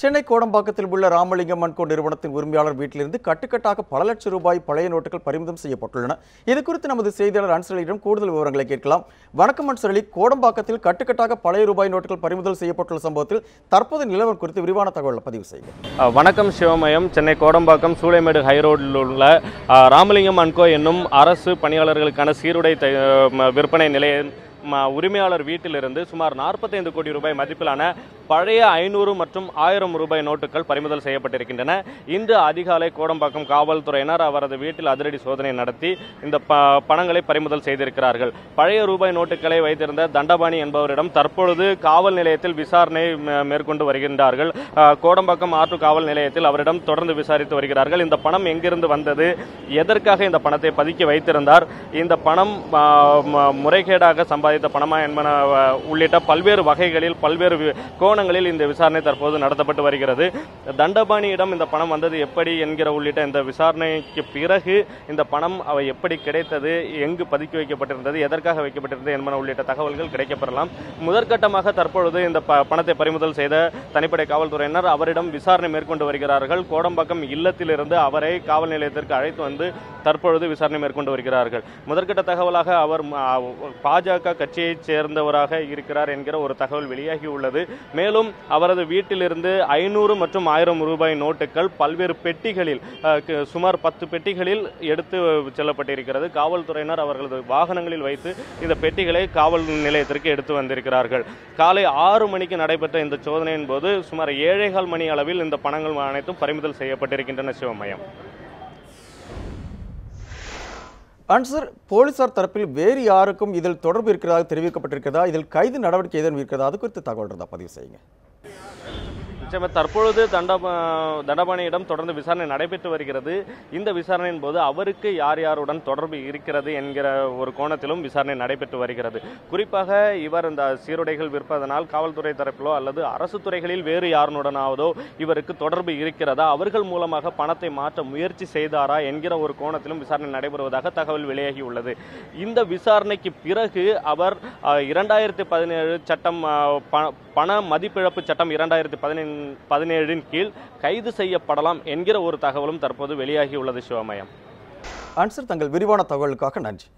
சென்னை கோடம்பாக்கத்தில் உள்ள ராமலிங்கம் அன்கோ நிறுவனத்தின் உரிமையாளர் வீட்டிலிருந்து கட்டுக்கட்டாக பல லட்சம் ரூபாய் பழைய நோட்டுகள் பறிமுதல் செய்யப்பட்டுள்ளன. இது குறித்து நமது செய்தியாளர் அன்சரலியிடம் கூடுதல் விவரங்களை கேட்கலாம். வணக்கம் அன்சலி கோடம்பாக்கத்தில் கட்டுக்கட்டாக பழைய ரூபாய் நோட்டுகள் பறிமுதல் செய்யப்பட்டுள்ள சம்பவத்தில் தற்போது நிலவரம் குறித்து விரிவான தகவலை பதிவு செய்யும் வணக்கம் சிவமயம். சென்னை கோடம்பாக்கம் சூளைமேடு ஹைரோடில் உள்ள ராமலிங்கம் அன்கோ என்னும் அரசு பணியாளர்களுக்கான சீருடை விற்பனை நிலைய ம- உரிமையாளர் வீட்டிலிருந்து சுமார் 45 கோடி ரூபாய் மதிப்பிலான பழைய ஐநூறு மற்றும் ஆயிரம் ரூபாய் நோட்டுகள் பறிமுதல் செய்யப்பட்டிருக்கின்றன. இன்று அதிகாலை கோடம்பாக்கம் காவல்துறையினர் அவரது வீட்டில் அதிரடி சோதனை நடத்தி இந்த ப பணங்களை பறிமுதல் செய்திருக்கிறார்கள். பழைய ரூபாய் நோட்டுகளை வைத்திருந்த தண்டபாணி என்பவரிடம் தற்பொழுது காவல் நிலையத்தில் விசாரணை மேற்கொண்டு வருகின்றார்கள். கோடம்பாக்கம் ஆற்று காவல் நிலையத்தில் அவரிடம் தொடர்ந்து விசாரித்து வருகிறார்கள். இந்த பணம் எங்கிருந்து வந்தது? எதற்காக இந்த பணத்தை பதுக்கி வைத்திருந்தார்? இந்த பணம் முறைகேடாக சம்பாதித்த பணமா என்பன உள்ளிட்ட பல்வேறு வகைகளில் பல்வேறு வி- கோணங்களில் இந்த விசாரணை தற்போது நடத்தப்பட்டு வருகிறது. தண்டபாணியிடம் இந்த பணம் வந்தது எப்படி என்கிற உள்ளிட்ட இந்த விசாரணைக்கு பிறகு இந்த பணம் அவை எப்படி கிடைத்தது எங்கு பதுக்கி வைக்கப்பட்டிருந்தது எதற்காக வைக்கப்பட்டிருந்தது என்பன உள்ளிட்ட தகவல்கள் கிடைக்கப்பெறலாம். முதற்கட்டமாக தற்பொழுது இந்த ப- பணத்தை பறிமுதல் செய்த தனிப்படை காவல்துறையினர் அவரிடம் விசாரணை மேற்கொண்டு வருகிறார்கள். கோடம்பாக்கம் இல்லத்திலிருந்து அவரை காவல் நிலையத்திற்கு அழைத்து வந்து தற்பொழுது விசாரணை மேற்கொண்டு வருகிறார்கள். முதற்கட்ட தகவலாக அவர் பாஜக கட்சியைச் சேர்ந்தவராக இருக்கிறார் என்கிற ஒரு தகவல் வெளியாகி உள்ளது. மேலும் மேலும் அவரது வீட்டிலிருந்து ஐநூறு மற்றும் ஆயிரம் ரூபாய் நோட்டுகள் பல்வேறு பெட்டிகளில் சுமார் பத்து பெட்டிகளில் எடுத்து செல்லப்பட்டிருக்கிறது. காவல்துறையினர் அவர்களது வாகனங்களில் வைத்து இந்த பெட்டிகளை காவல் நிலையத்திற்கு எடுத்து வந்திருக்கிறார்கள். காலை ஆறு மணிக்கு நடைபெற்ற இந்த சோதனையின் போது சுமார் ஏழேகால் மணி அளவில் இந்த பணங்கள் அனைத்தும் பறிமுதல் செய்யப்பட்டிருக்கின்றன சிவமயம். அன்சர் போலீசார் தரப்பில் வேறு யாருக்கும் இதில் தொடர்பு இருக்கிறதாக தெரிவிக்கப்பட்டிருக்கிறதா? இதில் கைது நடவடிக்கை ஏதேனும் இருக்கிறதா? அது குறித்து தகவல் இருந்தால் பதிவு செய்யுங்க. மாற்றமே தற்பொழுது தண்ட தண்டபாணியிடம் தொடர்ந்து விசாரணை நடைபெற்று வருகிறது. இந்த விசாரணையின் போது அவருக்கு யார் யாருடன் தொடர்பு இருக்கிறது என்கிற ஒரு கோணத்திலும் விசாரணை நடைபெற்று வருகிறது. குறிப்பாக இவர் இந்த சீருடைகள் விற்பதனால் காவல்துறை தரப்பிலோ அல்லது அரசு துறைகளில் வேறு யாருடனாவதோ இவருக்கு தொடர்பு இருக்கிறதா? அவர்கள் மூலமாக பணத்தை மாற்ற முயற்சி செய்தாரா என்கிற ஒரு கோணத்திலும் விசாரணை நடைபெறுவதாக தகவல் வெளியாகி உள்ளது. இந்த விசாரணைக்கு பிறகு அவர் இரண்டாயிரத்தி பதினேழு சட்டம் பண மதிப்பிழப்பு சட்டம் இரண்டாயிரத்தி பதினைந்து பதினேழின் கீழ் கைது செய்யப்படலாம் என்கிற ஒரு தகவலும் தற்போது வெளியாகியுள்ளது சிவமயம். ஆன்சர் தங்கள் விரிவான தகவலுக்காக நன்றி.